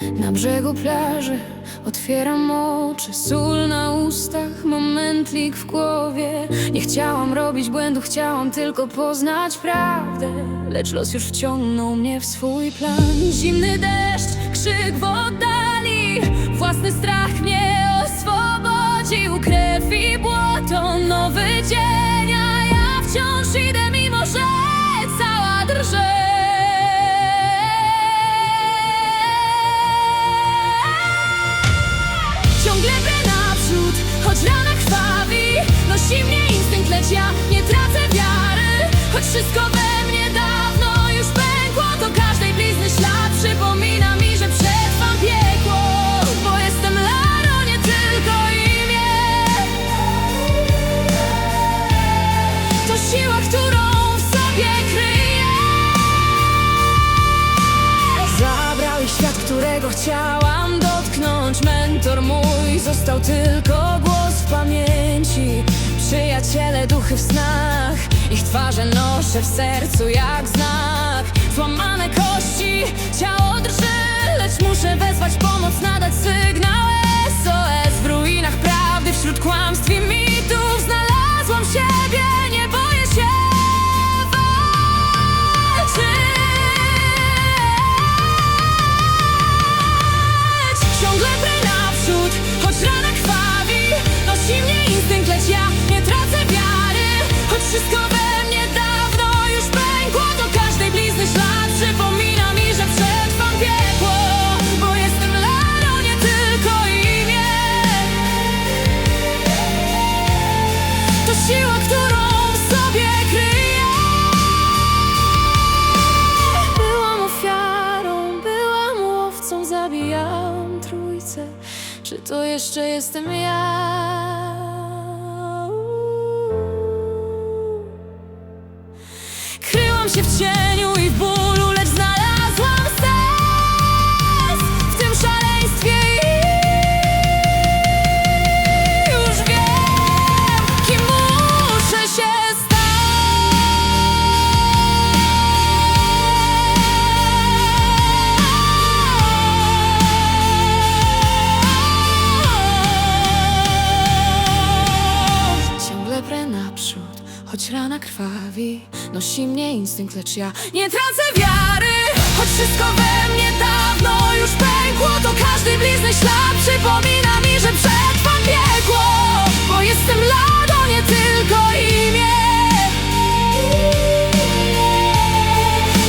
Na brzegu plaży otwieram oczy, sól na ustach, momentlik w głowie. Nie chciałam robić błędu, chciałam tylko poznać prawdę. Lecz los już wciągnął mnie w swój plan. Zimny deszcz, krzyk w oddali, własny strach mnie oswobodził. Krew i błoto, nowy dzień, Nosi mnie instynkt, lecz ja nie tracę wiary. Choć wszystko we mnie dawno już pękło To każdej blizny ślad przypomina mi, że przetrwam piekło. Bo jestem Laro, nie tylko imię. To siła, którą w sobie kryję. Zabrał ich świat, którego chciałam dotknąć. Mentor mój, został tylko głos w pamięci Przyjaciele, duchy w snach. Ich twarze noszę w sercu jak znak. Złamane kości, łowcą, zabijałam trójcę. Czy to jeszcze jestem ja? Kryłam się w cieniu rana krwawi Nosi mnie instynkt, lecz ja nie tracę wiary. Choć wszystko we mnie dawno już pękło To każdy blizny ślad przypomina mi, że przetrwam piekło Bo jestem Lado, nie tylko imię.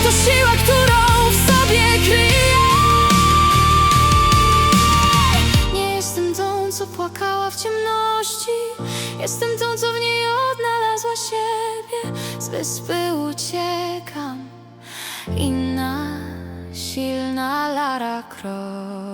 To siła, którą w sobie kryję. Nie jestem tą, co płakała w ciemności. Jestem tą, co w niej odnalazła siebie Z wyspy uciekam. Inna, silna Lara Croft